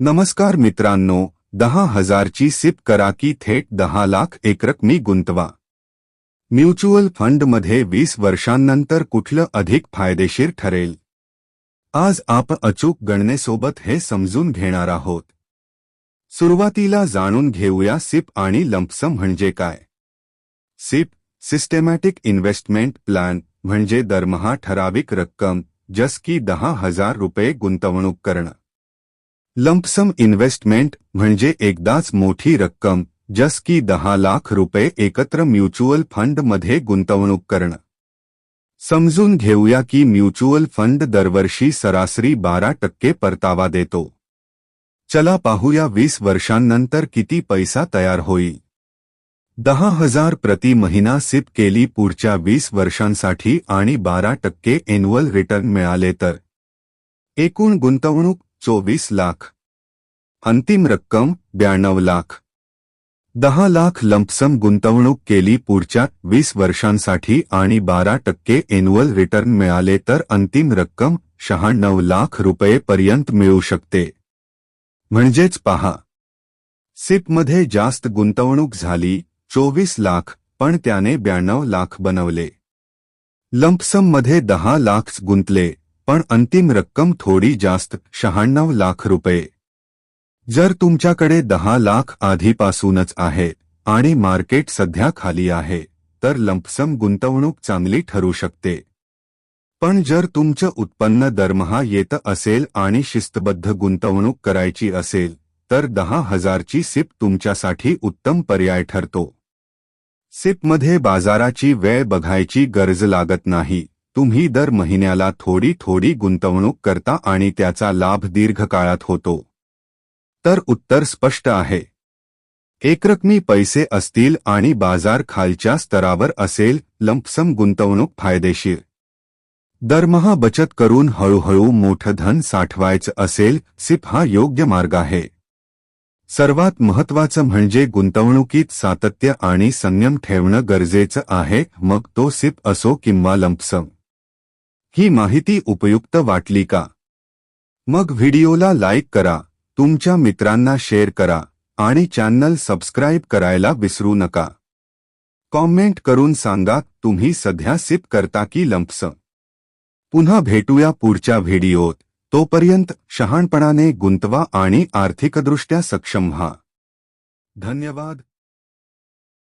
नमस्कार मित्रांनो दहा हजारची सिप करा की थेट दहा लाख एकरकमी गुंतवा. म्युच्युअल फंडमध्ये वीस वर्षांनंतर कुठलं अधिक फायदेशीर ठरेल? आज आपण अचूक गणनेसोबत हे समजून घेणार आहोत. सुरुवातीला जाणून घेऊया सिप आणि लंपसम म्हणजे काय? सिप सिस्टेमॅटिक इन्व्हेस्टमेंट प्लॅन म्हणजे दरमहा ठराविक रक्कम जस की दहा हजार रुपये गुंतवणूक करणं. लंपसम इन्व्हेस्टमेंट म्हणजे एकदाच मोठी रक्कम जस की दहा लाख रुपये एकत्र म्युच्युअल फंडमध्ये गुंतवणूक करणं. समजून घेऊया की म्युच्युअल फंड दरवर्षी सरासरी बारा टक्के परतावा देतो. चला पाहूया वीस वर्षांनंतर किती पैसा तयार होईल. दहा हज़ार प्रति महिना सिप केली पुढच्या वीस वर्षांसाठी आणि बारा टक्के एन्युअल रिटर्न मिळाले तर. एकूण गुंतवणूक चोवीस लाख. अंतिम रक्कम ब्याण्णव लाख. दहा लाख लंपसम गुंतवणूक केली पुढच्या वीस वर्षांसाठी आणि बारा टक्के एन्युअल रिटर्न मिळाले तर अंतिम रक्कम शहाण्णव लाख रुपये पर्यंत मिळू शकते. म्हणजेच पहा. सिपमध्ये जास्त गुंतवणूक झाली चोवीस लाख पण त्याने ब्याण्णव लाख बनवले. लंपसममध्ये दहा लाख गुंतले पण अंतिम रक्कम थोडी जास्त शहाण्णव लाख रुपये. जर तुमच्याकडे दहा लाख आधीपासूनच आहे आणि मार्केट सध्या खाली आहे तर लंपसम गुंतवणूक चांगली ठरू शकते. पण जर तुमचं उत्पन्न दरमहा येत असेल आणि शिस्तबद्ध गुंतवणूक करायची असेल तर दहा हजारची सिप तुमच्यासाठी उत्तम पर्याय ठरतो. सिपमध्ये बाजाराची वेळ बघायची गरज लागत नाही. तुम्ही दर महिन्याला थोडी थोडी गुंतवणूक करता आणि त्याचा लाभ दीर्घकाळात होतो. तर उत्तर स्पष्ट आहे. एकरकमी पैसे असतील आणि बाजार खालच्या स्तरावर असेल लंपसम गुंतवणूक फायदेशीर. दरमहा बचत करून हळूहळू मोठं धन साठवायचं असेल सिप हा योग्य मार्ग आहे. सर्वात महत्वाचं म्हणजे गुंतवणुकीत सातत्य आणि संयम ठेवणं गरजेचं आहे मग तो सिप असो किंवा लंपसम. ही माहिती उपयुक्त वाटली का? मग व्हिडिओला लाईक करा. तुमच्या मित्रांना शेअर करा आणि चॅनल सबस्क्राईब करायला विसरू नका. कॉमेंट करून सांगा तुम्ही सध्या सिप करता की लंपस. पुन्हा भेटूया पुढच्या व्हिडिओत तोपर्यंत शहाणपणाने गुंतवा आणि आर्थिकदृष्ट्या सक्षम व्हा. धन्यवाद.